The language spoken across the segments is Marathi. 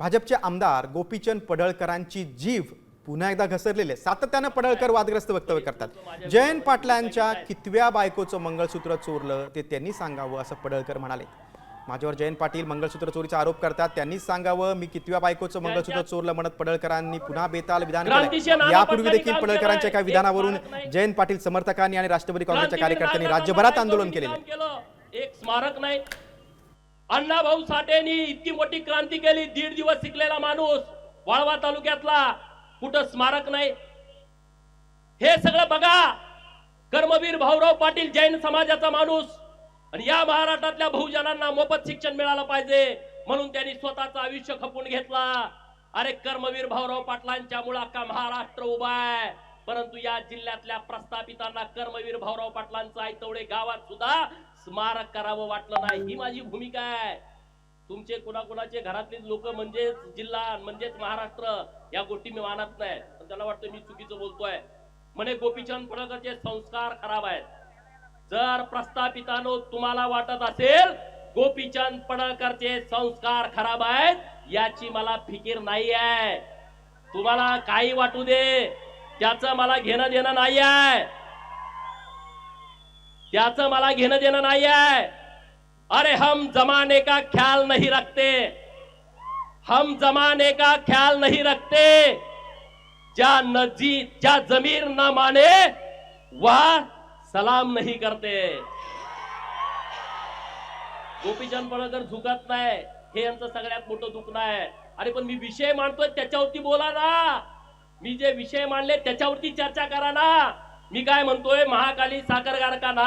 भाजपचे आमदार गोपीचंद पडळकरांची जीव पुन्हा एकदा घसरलेले. सातत्यानं पडळकर वादग्रस्त वक्तव्य करतात जयंत पाटलांच्या कितव्या बायकोचं मंगळसूत्र चोरलं ते त्यांनी सांगावं असं पडळकर म्हणाले माझ्यावर जयंत पाटील मंगळसूत्र चोरीचा आरोप करतात त्यांनीच सांगावं मी कितव्या बायकोचं मंगळसूत्र चोरलं म्हणत पडळकरांनी पुन्हा बेताल विधान केलं यापूर्वी देखील पडळकरांच्या. एका विधानावरून. जयंत पाटील समर्थकांनी आणि राष्ट्रवादी काँग्रेसच्या कार्यकर्त्यांनी राज्यभरात आंदोलन केलेले केलं. एक स्मारक नाही अण्णाभाऊ साठेनी इतकी मोठी क्रांती केली दीड दिवस शिकलेला माणूस वाळवा तालुक्यातला कुठं स्मारक नाही. हे सगळं बघा. कर्मवीर भाऊराव पाटील जैन समाजाचा माणूस आणि या महाराष्ट्रातल्या बहुजनांना मोफत शिक्षण मिळालं पाहिजे म्हणून त्यांनी स्वतःचं आयुष्य खपून घेतला. अरे कर्मवीर भाऊराव पाटलांच्या मुळे अख्खा महाराष्ट्र उभा आहे. परंतु या जिल्ह्यातल्या प्रस्थापितांना कर्मवीर भाऊराव पाटलांचं आयतवडे गावात सुद्धा स्मारक करावं वाटलं नाही. ही माझी भूमिका आहे. तुमचे कुणाकुणाचे घरातले लोक म्हणजेच जिल्हा म्हणजेच महाराष्ट्र या गोष्टी मी मानत नाही. पण त्याला वाटतं मी चुकीचं बोलतोय. म्हणे गोपीचंद फडकरचे संस्कार खराब आहेत. जर प्रस्थापितानो तुम्हाला वाटत असेल गोपीचंद पडळकरचे संस्कार खराब आहेत याची मला फिकीर नाही आहे. तुम्हाला काही वाटू दे. त्याचं मला घेणं देणं नाही आहे. त्याचं मला घेणं देणं नाही आहे अरे हम जमाने का ख्याल नहीं रखते. हम जमाने का ख्याल नहीं रखते. ज्या नजी ज्या जमीर न माने वह सलाम नहीं करते. गोपीचंद पडळकर झुकत नाही हे यांचं सगळ्यात मोठं दुखणं आहे. अरे पण मी विषय मांडतोय त्याच्यावरती बोला ना. मी जे विषय मांडले त्याच्यावरती चर्चा करा ना. मी काय म्हणतोय महाकाली साखर कारखाना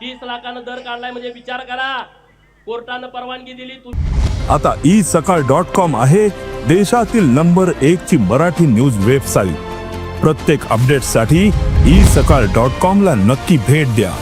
तीस लाखानं दर काढलाय म्हणजे विचार करा. कोर्टानं परवानगी दिली तू आता ई सकाळ डॉट कॉम आहे देशातील नंबर एक ची मराठी न्यूज वेबसाईट. प्रत्येक अपडेटसाठी ई सकाळ डॉट कॉम ला नक्की भेट द्या.